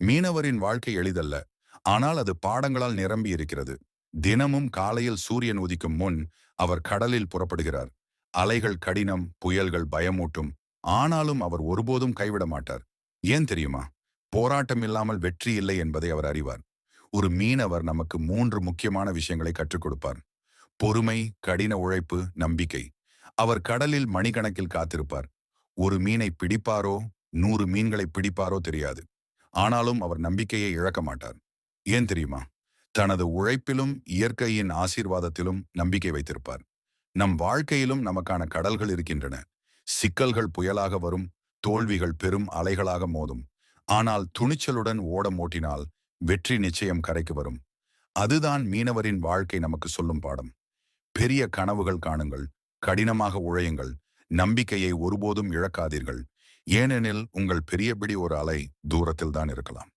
மீனவரின் வாழ்க்கை எளிதல்ல. ஆனால் அது பாடங்களால் நிரம்பி இருக்கிறது தினமும் காலையில் சூரியன் உதிக்கும் முன் அவர் கடலில் புறப்படுகிறார். அலைகள் கடினம் புயல்கள் பயமூட்டும். ஆனாலும் அவர் ஒருபோதும் கைவிட மாட்டார். ஏன் தெரியுமா? போராட்டம் இல்லாமல் வெற்றி இல்லை என்பதை அவர் அறிவார். ஒரு மீனவர் நமக்கு மூன்று முக்கியமான விஷயங்களை கற்றுக் கொடுப்பார். பொறுமை கடின உழைப்பு நம்பிக்கை. அவர் கடலில் மணிக்கணக்கில் காத்திருப்பார். ஒரு மீனை பிடிப்பாரோ நூறு மீன்களை பிடிப்பாரோ தெரியாது. ஆனாலும் அவர் நம்பிக்கையை இழக்க மாட்டார். ஏன் தெரியுமா? தனது உழைப்பிலும் இயற்கையின் ஆசீர்வாதத்திலும் நம்பிக்கை வைத்திருப்பார். நம் வாழ்க்கையிலும் நமக்கான கடல்கள் இருக்கின்றன. சிக்கல்கள் புயலாக வரும் தோல்விகள் பெரும் அலைகளாக மோதும். ஆனால் துணிச்சலுடன் ஓடம் ஓட்டினால் வெற்றி நிச்சயம் கரைக்கு வரும். அதுதான் மீனவரின் வாழ்க்கை நமக்கு சொல்லும் பாடம். பெரிய கனவுகள் காணுங்கள் கடினமாக உழையுங்கள் நம்பிக்கையை ஒருபோதும் இழக்காதீர்கள். ஏனெனில் உங்கள் பெரியபடி ஒரு அலை தூரத்தில் தான் இருக்கலாம்.